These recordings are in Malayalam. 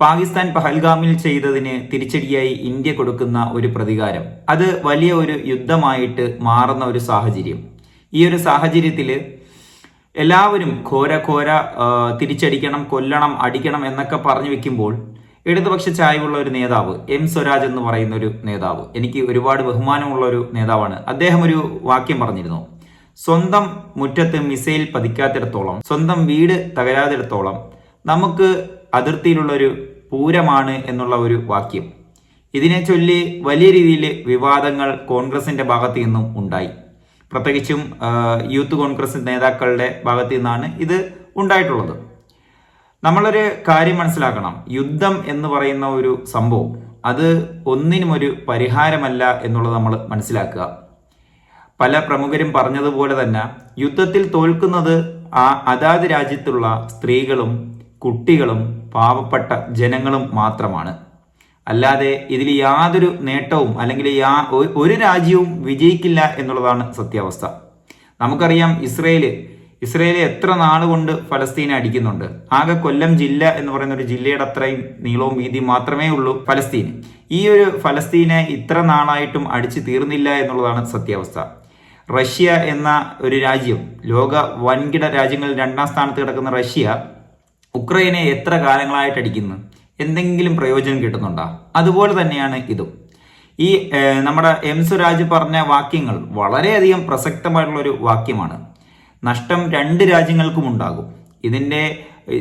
പാകിസ്ഥാൻ പഹൽഗാമിൽ ചെയ്തതിന് തിരിച്ചടിയായി ഇന്ത്യ കൊടുക്കുന്ന ഒരു പ്രതികാരം. അത് വലിയ ഒരു യുദ്ധമായിട്ട് മാറുന്ന ഒരു സാഹചര്യം. ഈ ഒരു സാഹചര്യത്തിൽ എല്ലാവരും ഘോര ഘോര തിരിച്ചടിക്കണം കൊല്ലണം അടിക്കണം എന്നൊക്കെ പറഞ്ഞു വെക്കുമ്പോൾ ഇടതുപക്ഷ ചായവുള്ള ഒരു നേതാവ് എം സ്വരാജ് എന്ന് പറയുന്ന ഒരു നേതാവ്. എനിക്ക് ഒരുപാട് ബഹുമാനമുള്ള ഒരു നേതാവാണ്. അദ്ദേഹം ഒരു വാക്യം പറഞ്ഞിരുന്നു. സ്വന്തം മുറ്റത്ത് മിസൈൽ പതിക്കാത്തിടത്തോളം സ്വന്തം വീട് തകരാതിടത്തോളം നമുക്ക് അതിർത്തിയിലുള്ള ഒരു പൂരമാണ് എന്നുള്ള ഒരു വാക്യം. ഇതിനെ ചൊല്ലി വലിയ രീതിയിൽ വിവാദങ്ങൾ കോൺഗ്രസിന്റെ ഭാഗത്തു നിന്നും ഉണ്ടായി. പ്രത്യേകിച്ചും യൂത്ത് കോൺഗ്രസ് നേതാക്കളുടെ ഭാഗത്തു നിന്നാണ് ഇത് ഉണ്ടായിട്ടുള്ളത്. നമ്മളൊരു കാര്യം മനസ്സിലാക്കണം. യുദ്ധം എന്ന് പറയുന്ന ഒരു സംഭവം അത് ഒന്നിനും ഒരു പരിഹാരമല്ല എന്നുള്ളത് നമ്മൾ മനസ്സിലാക്കുക. പല പ്രമുഖരും പറഞ്ഞതുപോലെ തന്നെ യുദ്ധത്തിൽ തോൽക്കുന്നത് ആ അതാത് രാജ്യത്തുള്ള സ്ത്രീകളും കുട്ടികളും പാവപ്പെട്ട ജനങ്ങളും മാത്രമാണ്. അല്ലാതെ ഇതിൽ യാതൊരു നേട്ടവും അല്ലെങ്കിൽ യാ ഒരു രാജ്യവും വിജയിക്കില്ല എന്നുള്ളതാണ് സത്യാവസ്ഥ. നമുക്കറിയാം ഇസ്രയേൽ ഇസ്രയേൽ എത്ര നാളുകൊണ്ട് ഫലസ്തീനെ അടിക്കുന്നുണ്ട്. ആകെ കൊല്ലം ജില്ല എന്ന് പറയുന്ന ഒരു ജില്ലയുടെ അത്രയും നീളവും വീതിയും മാത്രമേ ഉള്ളൂ ഫലസ്തീൻ ഈ ഒരു ഫലസ്തീനെ ഇത്ര നാളായിട്ടും അടിച്ചു തീർന്നില്ല എന്നുള്ളതാണ് സത്യാവസ്ഥ. റഷ്യ എന്ന ഒരു രാജ്യം ലോക വൻകിട രാജ്യങ്ങളിൽ രണ്ടാം സ്ഥാനത്ത് കിടക്കുന്ന റഷ്യ ഉക്രൈനെ എത്ര കാലങ്ങളായിട്ട് അടിക്കുന്നു എന്തെങ്കിലും പ്രയോജനം കിട്ടുന്നുണ്ടോ? അതുപോലെ തന്നെയാണ് ഇതും. ഈ നമ്മുടെ എം സ്വരാജ് പറഞ്ഞ വാക്യങ്ങൾ വളരെയധികം പ്രസക്തമായിട്ടുള്ള ഒരു വാക്യമാണ്. നഷ്ടം രണ്ട് രാജ്യങ്ങൾക്കും ഉണ്ടാകും ഇതിന്റെ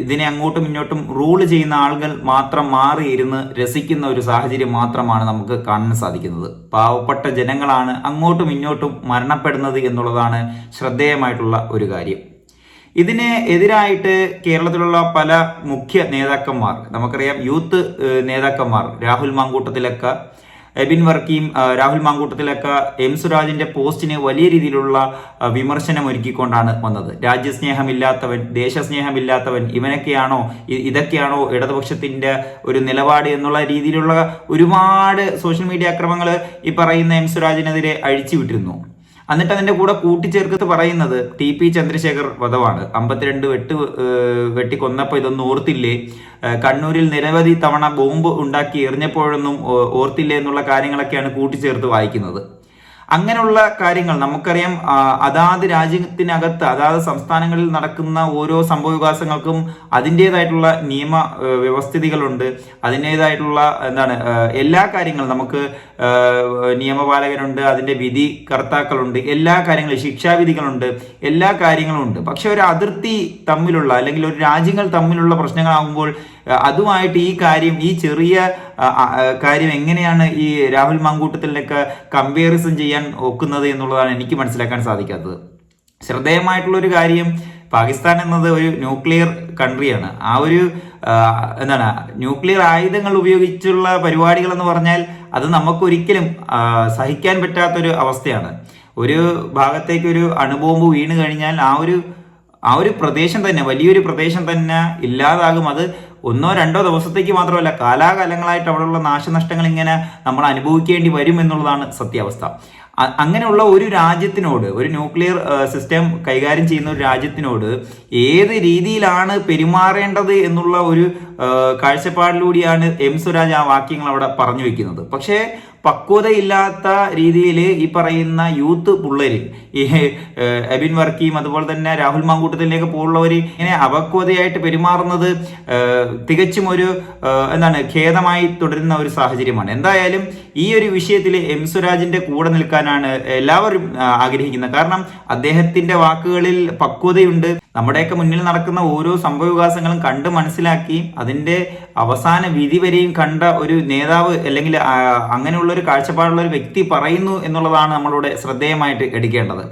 ഇതിനെ അങ്ങോട്ടും ഇങ്ങോട്ടും റൂൾ ചെയ്യുന്ന ആളുകൾ മാത്രം മാറിയിരുന്ന് രസിക്കുന്ന ഒരു സാഹചര്യം മാത്രമാണ് നമുക്ക് കാണാൻ സാധിക്കുന്നത്. പാവപ്പെട്ട ജനങ്ങളാണ് അങ്ങോട്ടും ഇങ്ങോട്ടും മരണപ്പെടുന്നത് എന്നുള്ളതാണ് ശ്രദ്ധേയമായിട്ടുള്ള ഒരു കാര്യം. ഇതിന് എതിരായിട്ട് കേരളത്തിലുള്ള പല മുഖ്യ നേതാക്കന്മാർ നമുക്കറിയാം യൂത്ത് നേതാക്കന്മാർ രാഹുൽ മാങ്കൂട്ടത്തിലൊക്കെ എബിൻ വർക്കിയും രാഹുൽ മാങ്കൂട്ടത്തിലൊക്കെ എം സുരാജിന്റെ പോസ്റ്റിന് വലിയ രീതിയിലുള്ള വിമർശനം ഒരുക്കിക്കൊണ്ടാണ് വന്നത്. രാജ്യസ്നേഹമില്ലാത്തവൻ ദേശസ്നേഹമില്ലാത്തവൻ ഇവനൊക്കെയാണോ ഇതൊക്കെയാണോ ഇടതുപക്ഷത്തിന്റെ ഒരു നിലപാട് എന്നുള്ള രീതിയിലുള്ള ഒരുപാട് സോഷ്യൽ മീഡിയ അക്രമങ്ങൾ ഈ പറയുന്ന എം സുരാജിനെതിരെ അഴിച്ചുവിട്ടിരുന്നു. എന്നിട്ട് അതിന്റെ കൂടെ കൂട്ടിച്ചേർക്കത്ത് പറയുന്നത് ടി പി ചന്ദ്രശേഖർ വധമാണ് അമ്പത്തിരണ്ട് വെട്ട് വെട്ടിക്കൊന്നപ്പോൾ വെട്ടി കൊന്നപ്പോൾ ഇതൊന്നും ഓർത്തില്ലേ? കണ്ണൂരിൽ നിരവധി തവണ ബോംബ് ഉണ്ടാക്കി എറിഞ്ഞപ്പോഴൊന്നും ഓർത്തില്ലേ എന്നുള്ള കാര്യങ്ങളൊക്കെയാണ് കൂട്ടിച്ചേർത്ത് വായിക്കുന്നത്. അങ്ങനെയുള്ള കാര്യങ്ങൾ നമുക്കറിയാം അതാത് രാജ്യത്തിനകത്ത് അതാത് സംസ്ഥാനങ്ങളിൽ നടക്കുന്ന ഓരോ സംഭവ വികാസങ്ങൾക്കും അതിന്റെതായിട്ടുള്ള നിയമ വ്യവസ്ഥിതികളുണ്ട്. അതിന്റെതായിട്ടുള്ള എന്താണ് എല്ലാ കാര്യങ്ങളും നമുക്ക് നിയമപാലകരുണ്ട് അതിന്റെ വിധി കർത്താക്കളുണ്ട് എല്ലാ കാര്യങ്ങളും ശിക്ഷാവിധികളുണ്ട് എല്ലാ കാര്യങ്ങളും ഉണ്ട്. പക്ഷെ ഒരു അതിർത്തി തമ്മിലുള്ള അല്ലെങ്കിൽ ഒരു രാജ്യങ്ങൾ തമ്മിലുള്ള പ്രശ്നങ്ങളാകുമ്പോൾ അതുമായിട്ട് ഈ കാര്യം ഈ ചെറിയ കാര്യം എങ്ങനെയാണ് ഈ രാഹുൽ മാങ്കൂട്ടത്തിലൊക്കെ കമ്പാരിസൺ ചെയ്യാൻ ഒക്കുന്നത് എന്നുള്ളതാണ് എനിക്ക് മനസ്സിലാക്കാൻ സാധിക്കാത്തത്. ശ്രദ്ധേയമായിട്ടുള്ള ഒരു കാര്യം പാകിസ്ഥാൻ എന്നത് ഒരു ന്യൂക്ലിയർ കൺട്രിയാണ് ആ ഒരു എന്താണ് ന്യൂക്ലിയർ ആയുധങ്ങൾ ഉപയോഗിച്ചുള്ള പരിപാടികൾ എന്ന് പറഞ്ഞാൽ അത് നമുക്കൊരിക്കലും സഹിക്കാൻ പറ്റാത്തൊരു അവസ്ഥയാണ്. ഒരു ഭാഗത്തേക്ക് ഒരു അണുബോംബ് വീണ് കഴിഞ്ഞാൽ ആ ഒരു ആ ഒരു പ്രദേശം തന്നെ വലിയൊരു പ്രദേശം തന്നെ ഇല്ലാതാകും. അത് ഒന്നോ രണ്ടോ ദിവസത്തേക്ക് മാത്രമല്ല കാലാകാലങ്ങളായിട്ട് അവിടെയുള്ള നാശനഷ്ടങ്ങൾ ഇങ്ങനെ നമ്മൾ അനുഭവിക്കേണ്ടി വരും എന്നുള്ളതാണ് സത്യാവസ്ഥ. അങ്ങനെയുള്ള ഒരു രാജ്യത്തിനോട് ഒരു ന്യൂക്ലിയർ സിസ്റ്റം കൈകാര്യം ചെയ്യുന്ന ഒരു രാജ്യത്തിനോട് ഏത് രീതിയിലാണ് പെരുമാറേണ്ടത് എന്നുള്ള ഒരു കാഴ്ചപ്പാടിലൂടെയാണ് എം സ്വരാജ് ആ വാക്യങ്ങൾ അവിടെ പറഞ്ഞു വെക്കുന്നത്. പക്ഷേ പക്വതയില്ലാത്ത രീതിയിൽ ഈ പറയുന്ന യൂത്ത് പിള്ളേർ ഈ എബിൻ വർക്കിയും അതുപോലെ തന്നെ രാഹുൽ മാങ്കൂട്ടത്തിലേക്ക് പോലുള്ളവർ ഇങ്ങനെ അപക്വതയായിട്ട് പെരുമാറുന്നത് തികച്ചും ഒരു എന്താണ് ഖേദമായി തുടരുന്ന ഒരു സാഹചര്യമാണ്. എന്തായാലും ഈ ഒരു വിഷയത്തിൽ എം സുരാജിന്റെ കൂടെ നിൽക്കാനാണ് എല്ലാവരും ആഗ്രഹിക്കുന്നത്. കാരണം അദ്ദേഹത്തിന്റെ വാക്കുകളിൽ പക്വതയുണ്ട്. നമ്മുടെയൊക്കെ മുന്നിൽ നടക്കുന്ന ഓരോ സംഭവവികാസങ്ങളും കണ്ട് മനസ്സിലാക്കി അതിന്റെ അവസാന വിധി വരെയും കണ്ട ഒരു നേതാവ് അല്ലെങ്കിൽ അങ്ങനെയുള്ള ഒരു കാഴ്ചപ്പാടുള്ള ഒരു വ്യക്തി പറയുന്നു എന്നുള്ളതാണ് നമ്മളിവിടെ ശ്രദ്ധേയമായിട്ട് എടുക്കേണ്ടത്.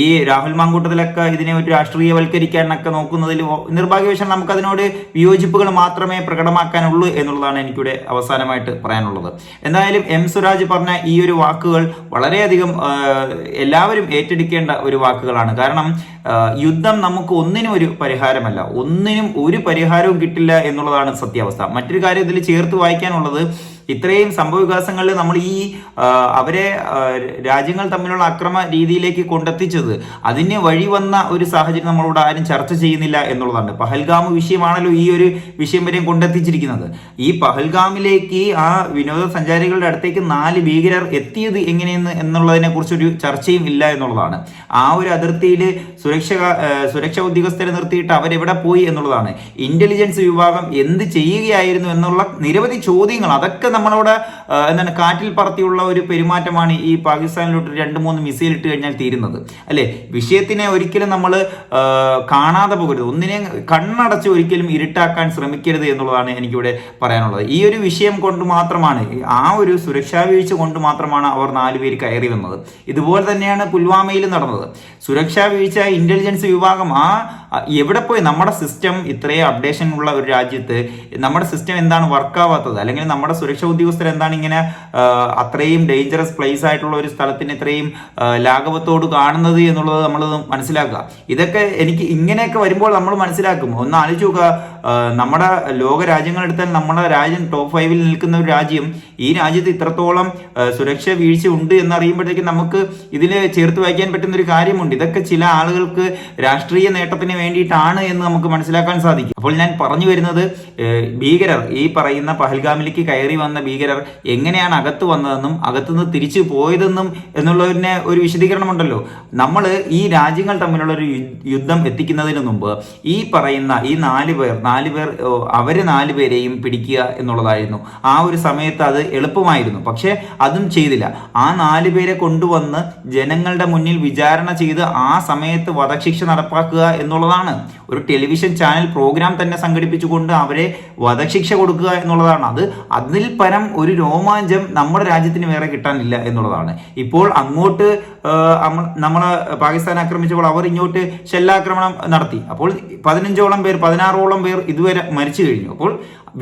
ഈ രാഹുൽ മാങ്കൂട്ടത്തിലൊക്കെ ഇതിനെ ഒരു രാഷ്ട്രീയവൽക്കരിക്കാനൊക്കെ നോക്കുന്നതിൽ നിർഭാഗ്യവശാൽ നമുക്ക് അതിനോട് വിയോജിപ്പുകൾ മാത്രമേ പ്രകടമാക്കാനുള്ളൂ എന്നുള്ളതാണ് എനിക്കിവിടെ അവസാനമായിട്ട് പറയാനുള്ളത്. എന്തായാലും എം സ്വരാജ് പറഞ്ഞ ഈ ഒരു വാക്കുകൾ വളരെയധികം എല്ലാവരും ഏറ്റെടുക്കേണ്ട ഒരു വാക്കുകളാണ്. കാരണം യുദ്ധം നമുക്ക് ഒന്നിനും ഒരു പരിഹാരമല്ല. ഒന്നിനും ഒരു പരിഹാരവും കിട്ടില്ല എന്നുള്ളതാണ് സത്യാവസ്ഥ. മറ്റൊരു കാര്യം ഇതിൽ ചേർത്ത് വായിക്കാനുള്ളത് ഇത്രയും സംഭവ വികാസങ്ങളിൽ നമ്മൾ ഈ അവരെ രാജ്യങ്ങൾ തമ്മിലുള്ള അക്രമ രീതിയിലേക്ക് കൊണ്ടെത്തിച്ചത് അതിന് വഴി വന്ന ഒരു സാഹചര്യം നമ്മളോട് ആരും ചർച്ച ചെയ്യുന്നില്ല എന്നുള്ളതാണ്. പഹൽഗാം വിഷയമാണല്ലോ ഈ ഒരു വിഷയം വരെയും കൊണ്ടെത്തിച്ചിരിക്കുന്നത്. ഈ പഹൽഗാമിലേക്ക് ആ വിനോദസഞ്ചാരികളുടെ അടുത്തേക്ക് നാല് ഭീകരർ എത്തിയത് എങ്ങനെയെന്ന് എന്നുള്ളതിനെ കുറിച്ചൊരു ചർച്ചയും ഇല്ല എന്നുള്ളതാണ്. ആ ഒരു അതിർത്തിയിൽ സുരക്ഷ സുരക്ഷാ ഉദ്യോഗസ്ഥരെ നിർത്തിയിട്ട് അവരെവിടെ പോയി എന്നുള്ളതാണ്. ഇന്റലിജൻസ് വിഭാഗം എന്ത് ചെയ്യുകയായിരുന്നു എന്നുള്ള നിരവധി ചോദ്യങ്ങൾ അതൊക്കെ നമ്മളോട് എന്താണ് കാറ്റിൽ പറത്തിയുള്ള ഒരു പെരുമാറ്റമാണ് ഈ പാകിസ്ഥാനിലോട്ട് രണ്ട് മൂന്ന് മിസൈൽ ഇട്ട് കഴിഞ്ഞാൽ തീരുന്നത്. അല്ലെ? വിഷയത്തിനെ ഒരിക്കലും നമ്മൾ കാണാതെ പോകരുത്. ഒന്നിനെ കണ്ണടച്ച് ഒരിക്കലും ഇരുട്ടാക്കാൻ ശ്രമിക്കരുത് എന്നുള്ളതാണ് എനിക്കിവിടെ പറയാനുള്ളത്. ഈ ഒരു വിഷയം കൊണ്ട് മാത്രമാണ് ആ ഒരു സുരക്ഷാ വീഴ്ച കൊണ്ട് മാത്രമാണ് അവർ നാലുപേര് കയറി വന്നത്. ഇതുപോലെ തന്നെയാണ് പുൽവാമയിൽ നടന്നത്. സുരക്ഷാ വീഴ്ച ഇന്റലിജൻസ് വിഭാഗം ആ, എവിടെ പോയി? നമ്മുടെ സിസ്റ്റം ഇത്രയും അപ്ഡേഷൻ ഉള്ള ഒരു രാജ്യത്ത് നമ്മുടെ സിസ്റ്റം എന്താണ് വർക്കാവാത്തത് അല്ലെങ്കിൽ നമ്മുടെ സുരക്ഷാ ഉദ്യോഗസ്ഥർ എന്താണ് ഇങ്ങനെ അത്രയും ഡേഞ്ചറസ് പ്ലേസ് ആയിട്ടുള്ള ഒരു സ്ഥലത്തിന് ഇത്രയും ലാഘവത്തോട് കാണുന്നത് എന്നുള്ളത് നമ്മൾ മനസ്സിലാക്കുക. ഇതൊക്കെ എനിക്ക് ഇങ്ങനെയൊക്കെ വരുമ്പോൾ നമ്മൾ മനസ്സിലാക്കും. ഒന്ന് ആലോചിച്ച് നോക്കുക നമ്മുടെ ലോക രാജ്യങ്ങളെടുത്താൽ നമ്മുടെ രാജ്യം ടോപ്പ് ഫൈവിൽ നിൽക്കുന്ന ഒരു രാജ്യം ഈ രാജ്യത്ത് ഇത്രത്തോളം സുരക്ഷ വീഴ്ച ഉണ്ട് എന്നറിയുമ്പോഴത്തേക്കും നമുക്ക് ഇതിൽ ചേർത്ത് വായിക്കാൻ പറ്റുന്ന ഒരു കാര്യമുണ്ട്. ഇതൊക്കെ ചില ആളുകൾക്ക് രാഷ്ട്രീയ നേട്ടത്തിന് വേണ്ടിയിട്ടാണ് എന്ന് നമുക്ക് മനസ്സിലാക്കാൻ സാധിക്കും. അപ്പോൾ ഞാൻ പറഞ്ഞു വരുന്നത് ഭീകരർ ഈ പറയുന്ന പഹൽഗാമിലേക്ക് കയറി വന്ന ഭീകരർ എങ്ങനെയാണ് അകത്ത് വന്നതെന്നും അകത്തുനിന്ന് തിരിച്ചു പോയതെന്നും എന്നുള്ളതിനെ ഒരു വിശദീകരണമുണ്ടല്ലോ. നമ്മൾ ഈ രാജ്യങ്ങൾ തമ്മിലുള്ള ഒരു യുദ്ധം എത്തിക്കുന്നതിന് മുമ്പ് ഈ പറയുന്ന ഈ നാല് പേർ നാല് പേർ അവർ നാല് പേരെയും പിടിക്കുക എന്നുള്ളതായിരുന്നു. ആ ഒരു സമയത്ത് അത് എളുപ്പമായിരുന്നു. പക്ഷേ അതും ചെയ്തില്ല. ആ നാല് പേരെ കൊണ്ടുവന്ന് ജനങ്ങളുടെ മുന്നിൽ വിചാരണ ചെയ്ത് ആ സമയത്ത് വധശിക്ഷ നടപ്പാക്കുക എന്നുള്ളതാണ്. ഒരു ടെലിവിഷൻ ചാനൽ പ്രോഗ്രാം തന്നെ സംഘടിപ്പിച്ചുകൊണ്ട് അവരെ വധശിക്ഷ കൊടുക്കുക എന്നുള്ളതാണ്. അത് അതിൽ പരം ഒരു രോമാഞ്ചം നമ്മുടെ രാജ്യത്തിന് വേറെ കിട്ടാനില്ല എന്നുള്ളതാണ്. ഇപ്പോൾ അങ്ങോട്ട് നമ്മൾ പാകിസ്ഥാൻ ആക്രമിച്ചപ്പോൾ അവർ ഇങ്ങോട്ട് ഷെല്ലാക്രമണം നടത്തി. അപ്പോൾ പതിനഞ്ചോളം പേർ പതിനാറോളം പേർ ഇതുവരെ മരിച്ചു കഴിഞ്ഞു. അപ്പോൾ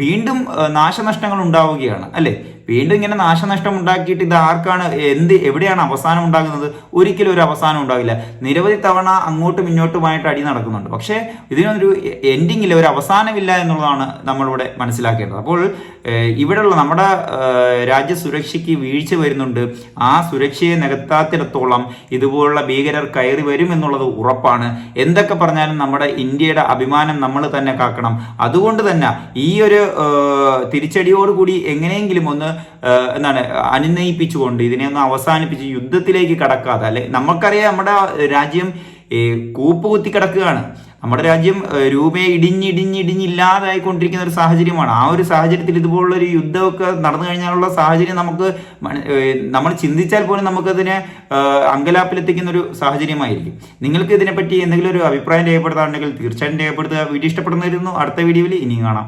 വീണ്ടും നാശനഷ്ടങ്ങൾ ഉണ്ടാവുകയാണ് അല്ലെ? വീണ്ടും ഇങ്ങനെ നാശനഷ്ടം ഉണ്ടാക്കിയിട്ട് ഇത് ആർക്കാണ് എന്ത് എവിടെയാണ് അവസാനം ഉണ്ടാകുന്നത്? ഒരിക്കലും ഒരു അവസാനം ഉണ്ടാകില്ല നിരവധി തവണ അങ്ങോട്ടും ഇങ്ങോട്ടുമായിട്ട് അടി നടക്കുന്നുണ്ട്. പക്ഷേ ഇതിനൊരു എൻഡിങ്ങില്ല ഒരു അവസാനമില്ല എന്നുള്ളതാണ് നമ്മളിവിടെ മനസ്സിലാക്കേണ്ടത്. അപ്പോൾ ഇവിടെയുള്ള നമ്മുടെ രാജ്യ സുരക്ഷയ്ക്ക് വീഴ്ച വരുന്നുണ്ട്. ആ സുരക്ഷയെ നികത്താത്തിടത്തോളം ഇതുപോലുള്ള ഭീകരർ കയറി വരും എന്നുള്ളത് ഉറപ്പാണ്. എന്തൊക്കെ പറഞ്ഞാലും നമ്മുടെ ഇന്ത്യയുടെ അഭിമാനം നമ്മൾ തന്നെ കാക്കണം. അതുകൊണ്ട് തന്നെ ഈ ഒരു തിരിച്ചടിയോടുകൂടി എങ്ങനെയെങ്കിലും ഒന്ന് എന്താണ് അനുനയിപ്പിച്ചുകൊണ്ട് ഇതിനെ ഒന്ന് അവസാനിപ്പിച്ച് യുദ്ധത്തിലേക്ക് കടക്കാതെ അല്ലെ നമുക്കറിയാം നമ്മുടെ രാജ്യം കൂപ്പുകുത്തി കിടക്കുകയാണ്. നമ്മുടെ രാജ്യം രൂപയെ ഇടിഞ്ഞിടിഞ്ഞിടിഞ്ഞില്ലാതായിക്കൊണ്ടിരിക്കുന്ന ഒരു സാഹചര്യമാണ്. ആ ഒരു സാഹചര്യത്തിൽ ഇതുപോലുള്ള ഒരു യുദ്ധമൊക്കെ നടന്നു കഴിഞ്ഞാലുള്ള സാഹചര്യം നമുക്ക് നമ്മൾ ചിന്തിച്ചാൽ പോലും നമുക്കതിനെ അങ്കലാപ്പിലെത്തിക്കുന്ന ഒരു സാഹചര്യമായിരിക്കും. നിങ്ങൾക്ക് ഇതിനെപ്പറ്റി എന്തെങ്കിലും ഒരു അഭിപ്രായം രേഖപ്പെടുത്താറുണ്ടെങ്കിൽ തീർച്ചയായും രേഖപ്പെടുത്തുക. വീഡിയോ ഇഷ്ടപ്പെടുന്നതായിരുന്നു അടുത്ത വീഡിയോയിൽ ഇനിയും കാണാം.